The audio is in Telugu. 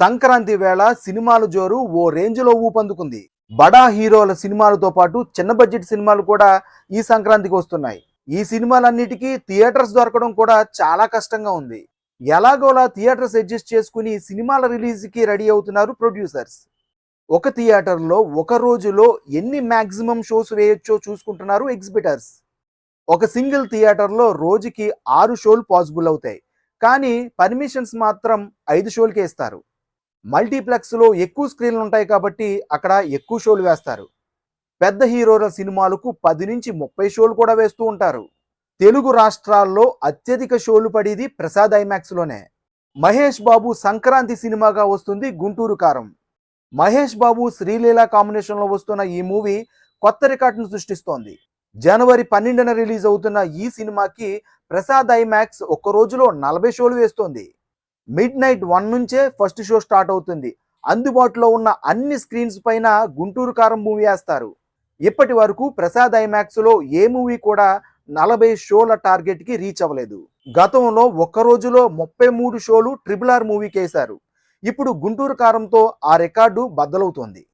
సంక్రాంతి వేళ సినిమాల జోరు ఓ రేంజ్లో ఊపందుకుంది. బడా హీరోల సినిమాలతో పాటు చిన్న బడ్జెట్ సినిమాలు కూడా ఈ సంక్రాంతికి వస్తున్నాయి. ఈ సినిమాలన్నిటికీ థియేటర్స్ దొరకడం కూడా చాలా కష్టంగా ఉంది. ఎలాగోలా థియేటర్స్ అడ్జస్ట్ చేసుకుని సినిమాల రిలీజ్కి రెడీ అవుతున్నారు ప్రొడ్యూసర్స్. ఒక థియేటర్లో ఒక రోజులో ఎన్ని మ్యాక్సిమం షోస్ వేయొచ్చో చూసుకుంటున్నారు ఎగ్జిబిటర్స్. ఒక సింగిల్ థియేటర్లో రోజుకి ఆరు షోలు పాసిబుల్ అవుతాయి. కానీ పర్మిషన్స్ మాత్రం ఐదు షోలకే ఇస్తారు. మల్టీప్లెక్స్లో ఎక్కువ స్క్రీన్లు ఉంటాయి కాబట్టి అక్కడ ఎక్కువ షోలు వేస్తారు. పెద్ద హీరోల సినిమాలకు పది నుంచి ముప్పై షోలు కూడా వేస్తూ ఉంటారు. తెలుగు రాష్ట్రాల్లో అత్యధిక షోలు పడేది ప్రసాద్ ఐమాక్స్లోనే. మహేష్ బాబు సంక్రాంతి సినిమాగా వస్తుంది గుంటూరు కారం. మహేష్ బాబు శ్రీలీల కాంబినేషన్లో వస్తున్న ఈ మూవీ కొత్త రికార్డును సృష్టిస్తోంది. జనవరి పన్నెండున రిలీజ్ అవుతున్న ఈ సినిమాకి ప్రసాద్ ఐమాక్స్ ఒక్క రోజులో నలభై షోలు వేస్తోంది. మిడ్ నైట్ వన్ నుంచే ఫస్ట్ షో స్టార్ట్ అవుతుంది. అందుబాటులో ఉన్న అన్ని స్క్రీన్స్ పైన గుంటూరు కారం మూవీ వేస్తారు. ఇప్పటి వరకు ప్రసాద్ ఐమాక్స్లో ఏ మూవీ కూడా నలభై షోల టార్గెట్కి రీచ్ అవ్వలేదు. గతంలో ఒక్క రోజులో ముప్పై మూడు షోలు ట్రిపుల్ ఆర్ మూవీకి వేశారు ఇప్పుడు గుంటూరు కారంతో ఆ రికార్డు బద్దలవుతోంది.